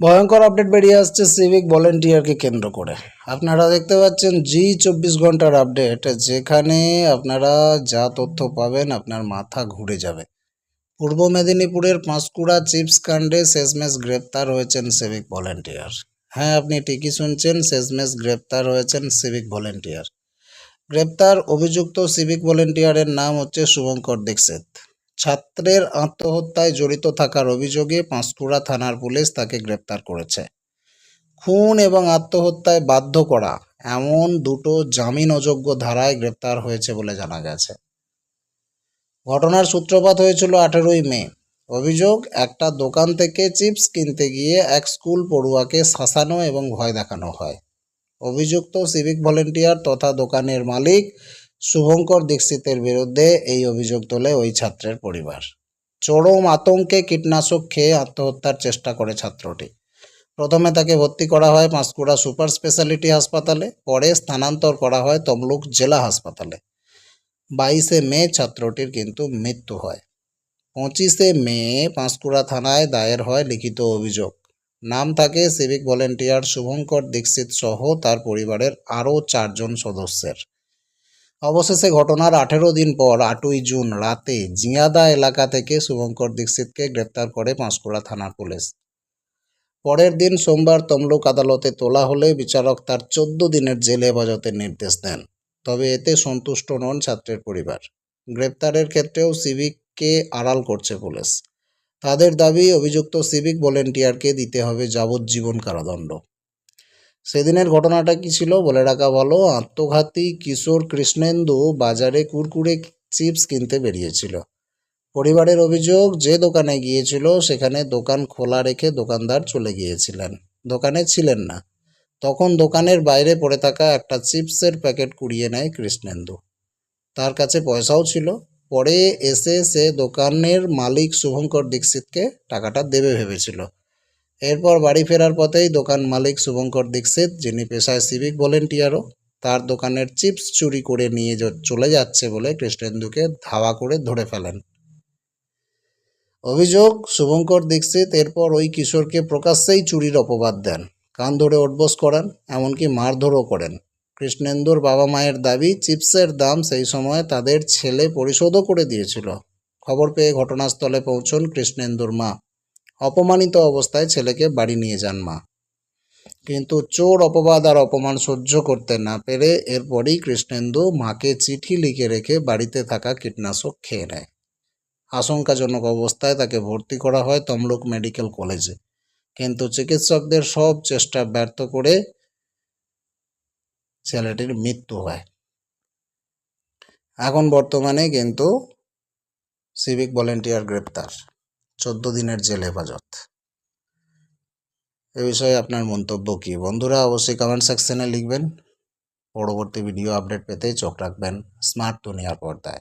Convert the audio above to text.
ভয়ঙ্কর আপডেট বেরিয়ে আসছে সিভিক ভলেন্টিয়ারকে কেন্দ্র করে। আপনারা দেখতে পাচ্ছেন জি চব্বিশ ঘণ্টার আপডেট যেখানে আপনারা যা তথ্য পাবেন আপনার মাথা ঘুরে যাবে। পূর্ব মেদিনীপুরের পাঁশকুড়া চিপস কাণ্ডে শেষমেশ গ্রেপ্তার হয়েছেন সিভিক ভলেন্টিয়ার হ্যাঁ আপনি ঠিকই শুনছেন, শেষমেশ গ্রেপ্তার হয়েছেন সিভিক ভলেন্টিয়ার গ্রেপ্তার অভিযুক্ত সিভিক ভলেন্টিয়ারের নাম হচ্ছে শুভঙ্কর দীক্ষিত। ছাত্রের আত্মহত্যায় জড়িত থাকার অভিযোগে পাঁশকুড়া থানার পুলিশ তাকে গ্রেপ্তার করেছে। খুন এবং আত্মহত্যায় বাধ্য করা এমন দুটো জামিন অযোগ্য ধারায় গ্রেপ্তার হয়েছে বলে জানা গেছে। ঘটনার সূত্রপাত হয়েছিল আঠেরোই মে। অভিযোগ, একটা দোকান থেকে চিপস কিনতে গিয়ে এক স্কুল পড়ুয়াকে শাসানো এবং ভয় দেখানো হয়। অভিযুক্ত সিভিক ভলেন্টিয়ার তথা দোকানের মালিক শুভঙ্কর দীক্ষিতের বিরুদ্ধে এই অভিযোগ তোলে ওই ছাত্রের পরিবার। চরম আতঙ্কে কীটনাশক খেয়ে আত্মহত্যার চেষ্টা করে ছাত্রটি। প্রথমে তাকে ভর্তি করা হয় পাঁশকুড়া সুপার স্পেশালিটি হাসপাতালে, পরে স্থানান্তর করা হয় তমলুক জেলা হাসপাতালে। বাইশে মে ছাত্রটির কিন্তু মৃত্যু হয়। পঁচিশে মে পাঁশকুড়া থানায় দায়ের হয় লিখিত অভিযোগ। নাম থাকে সিভিক ভলেন্টিয়ার শুভঙ্কর দীক্ষিত সহ তার পরিবারের আরও চারজন সদস্যের। অবশেষে ঘটনার আঠেরো দিন পর আটই জুন রাতে জিয়াদা এলাকা থেকে শুভঙ্কর দীক্ষিতকে গ্রেপ্তার করে পাঁশকুড়া থানার পুলিশ। পরের দিন সোমবার তমলুক আদালতে তোলা হলে বিচারক তার চোদ্দ দিনের জেল হেফাজতের নির্দেশ দেন। তবে এতে সন্তুষ্ট নন ছাত্রের পরিবার। গ্রেপ্তারের ক্ষেত্রেও সিভিককে আড়াল করছে পুলিশ। তাদের দাবি, অভিযুক্ত সিভিক ভলেন্টিয়ারকে দিতে হবে যাবজ্জীবন কারাদণ্ড। সেদিনের ঘটনাটা কি ছিল? বলে রাখা ভালো। আত্মঘাতী কিশোর কৃষ্ণেন্দু বাজারে কুরকুরে চিপস কিনতে বেরিয়েছিল। পরিবারের অভিযোগ, যে দোকানে গিয়েছিল, সেখানে দোকান খোলা রেখে দোকানদার চলে গিয়েছিলেন। দোকানে ছিলেন না। তখন দোকানের বাইরে পড়ে থাকা একটা চিপসের প্যাকেট কুড়িয়ে নেয় কৃষ্ণেন্দু। তার কাছে পয়সাও ছিল। পরে এসে সে দোকানের মালিক শুভঙ্কর দীক্ষিতকে টাকাটা দেবে ভেবেছিল। এরপর বাড়ি ফেরার পথেই দোকান মালিক শুভঙ্কর দীক্ষিত, যিনি পেশায় সিভিক ভলেন্টিয়ারও তার দোকানের চিপস চুরি করে নিয়ে চলে যাচ্ছে বলে কৃষ্ণেন্দুকে ধাওয়া করে ধরে ফেলেন। অভিযোগ, শুভঙ্কর দীক্ষিত এরপর ওই কিশোরকে প্রকাশ্যেই চুরির অপবাদ দেন, কান ধরে ওঠবোস করেন, এমনকি মারধরও করেন। কৃষ্ণেন্দুর বাবা মায়ের দাবি, চিপসের দাম সেই সময় তাদের ছেলে পরিশোধও করে দিয়েছিল। খবর পেয়ে ঘটনাস্থলে পৌঁছন কৃষ্ণেন্দুর মা। অপমানিত অবস্থায় ছেলেকে বাড়ি নিয়ে যান মা। কিন্তু চোর অপবাদ আর অপমান সহ্য করতে না পেরে এরপরই কৃষ্ণেন্দু মাকে চিঠি লিখে রেখে বাড়িতে থাকা কীটনাশক খেয়ে নেয়। আশঙ্কাজনক অবস্থায় তাকে ভর্তি করা হয় তমলুক মেডিকেল কলেজে। কিন্তু চিকিৎসকদের সব চেষ্টা ব্যর্থ করে ছেলেটির মৃত্যু হয়। এখন বর্তমানে কিন্তু সিভিক ভলেন্টিয়ার গ্রেপ্তার। চোদ্দ দিনের জেল হেফাজত। এ বিষয়ে আপনার মন্তব্য কী? বন্ধুরা, অবশ্যই কমেন্ট সেকশনে লিখবেন। পরবর্তী ভিডিও আপডেট পেতে চোখ রাখবেন। স্মার্ট দুনিয়ার পর্দায়।